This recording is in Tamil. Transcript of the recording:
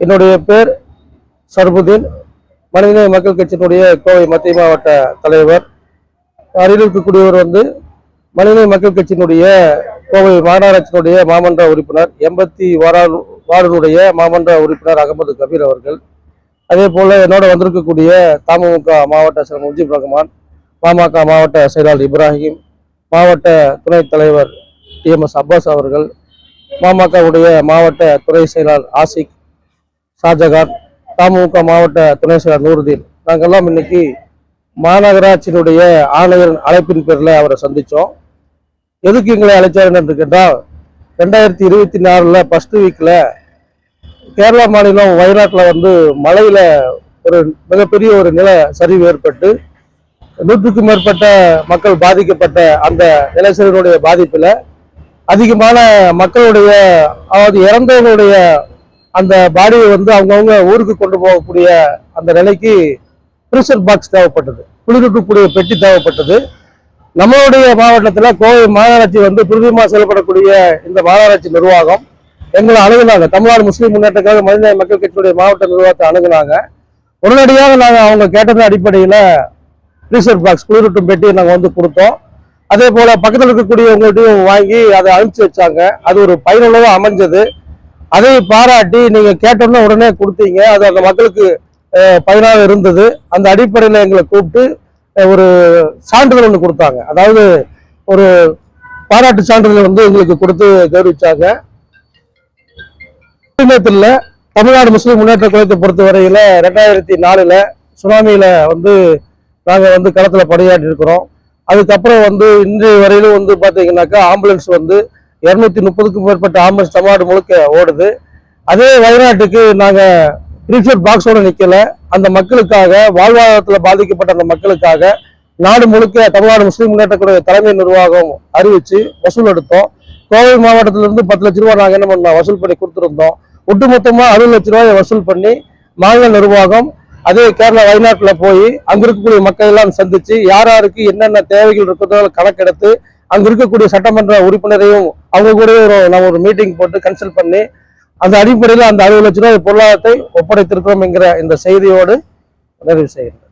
என்னுடைய பேர் சர்புதீன். மனிதநேய மக்கள் கட்சியினுடைய கோவை மத்திய மாவட்ட தலைவர். அருகில் இருக்கக்கூடியவர் வந்து மனிதநேய மக்கள் கட்சியினுடைய கோவை மாநகராட்சியினுடைய மாமன்ற உறுப்பினர் எண்பத்தி ஓராறு வார்டுடைய மாமன்ற உறுப்பினர் அகமது கபீர் அவர்கள். அதே போல் என்னோட வந்திருக்கக்கூடிய தமுக மாவட்ட செயலர் முஜிப் ரஹ்மான் பாமக மாவட்ட செயலாளர் இப்ராஹிம் மாவட்ட துணைத் தலைவர் டிஎம்எஸ் அப்பாஸ் அவர்கள் பாமகவுடைய மாவட்ட துறை செயலாளர் ஆசிக் ஷாஜகான் தமுக மாவட்ட துணை செயலர் நூறுதீன் நாங்கள்லாம் இன்னைக்கு மாநகராட்சியினுடைய ஆணையர் அழைப்பின் பேரில் அவரை சந்தித்தோம். எதுக்கு எங்களை அழைச்சார் என்று கேட்டால் ரெண்டாயிரத்தி இருபத்தி நாலில் ஃபஸ்ட்டு வீக்கில் கேரளா மாநிலம் வயநாட்டில் வந்து மழையில் ஒரு மிகப்பெரிய ஒரு நில சரிவு ஏற்பட்டு நூற்றுக்கும் மேற்பட்ட மக்கள் பாதிக்கப்பட்ட அந்த நிலச்சரிவினுடைய பாதிப்பில் அதிகமான மக்களுடைய அதாவது இறந்தவங்களுடைய அந்த பாடியை வந்து அவங்கவுங்க ஊருக்கு கொண்டு போகக்கூடிய அந்த நிலைக்கு ப்ரெஷர் பாக்ஸ் தேவைப்பட்டது. குளிரூட்டக்கூடிய பெட்டி தேவைப்பட்டது. நம்மளுடைய மாவட்டத்தில் கோவை மாநகராட்சி வந்து துரிதமாக செயல்படக்கூடிய இந்த மாநகராட்சி நிர்வாகம் எங்களை அணுகுனாங்க. தமிழ்நாடு முஸ்லீம் முன்னேற்றக்காக மனித மக்கள் கட்சியுடைய மாவட்ட நிர்வாகத்தை அணுகுனாங்க. உடனடியாக நாங்கள் அவங்க கேட்டதன் அடிப்படையில் ப்ரீசர் பாக்ஸ் குளிரூட்டும் பெட்டியை நாங்கள் வந்து கொடுத்தோம். அதே போல் பக்கத்தில் இருக்கக்கூடியவங்கள்ட்டையும் வாங்கி அதை அனுப்பிச்சி வச்சாங்க. அது ஒரு பயனுள்ளதாக அமைஞ்சது. அதை பாராட்டி நீங்கள் கேட்டோன்னே உடனே கொடுத்தீங்க. அது அந்த மக்களுக்கு பயனாக இருந்தது. அந்த அடிப்படையில் எங்களை கூப்பிட்டு ஒரு சான்றிதழ் ஒன்று கொடுத்தாங்க. அதாவது ஒரு பாராட்டு சான்றிதழ் வந்து எங்களுக்கு கொடுத்து கௌரவிச்சாங்க. சமீபத்தில் தமிழ்நாடு முஸ்லீம் முன்னேற்ற கழகத்தை பொறுத்த வரையில் ரெண்டாயிரத்தி நாலில் சுனாமியில் வந்து நாங்கள் வந்து களத்தில் பணியாற்றி இருக்கிறோம் அதுக்கப்புறம் வந்து இன்றைய வரையிலும் வந்து பார்த்தீங்கன்னாக்கா ஆம்புலன்ஸ் வந்து இரநூத்தி முப்பதுக்கும் மேற்பட்ட ஆம்புலன்ஸ் தமிழ்நாடு முழுக்க ஓடுது. அதே வயநாட்டுக்கு நாங்கள் ப்ரீஃபர் பாக்ஸோடு நிற்கல அந்த மக்களுக்காக வாழ்வாதாரத்தில் பாதிக்கப்பட்ட அந்த மக்களுக்காக நாடு முழுக்க தமிழ்நாடு முஸ்லீம் முன்னேற்றக்கூடிய தலைமை நிர்வாகம் அறிவித்து வசூல் எடுத்தோம். கோவை மாவட்டத்திலிருந்து பத்து லட்ச ரூபா நாங்கள் என்ன பண்ணோம்? வசூல் பண்ணி கொடுத்துருந்தோம். ஒட்டுமொத்தமாக அறுபது லட்ச ரூபாயை வசூல் பண்ணி மாநில நிர்வாகம் அதே கேரளா வயநாட்டில் போய் அங்கே இருக்கக்கூடிய மக்கள் எல்லாம் சந்தித்து யார் யாருக்கு என்னென்ன தேவைகள் இருக்கிறதோ கணக்கெடுத்து அங்க இருக்கக்கூடிய சட்டமன்ற உறுப்பினரையும் அவங்க கூட ஒரு நம்ம ஒரு மீட்டிங் போட்டு கன்சல்ட் பண்ணி அந்த அடிப்படையில் அந்த அறுபது லட்ச ரூபாய் பொருளாதாரத்தை ஒப்படைத்திருக்கிறோம் என்கிற இந்த செய்தியோடு நிறைவு செய்கிறேன்.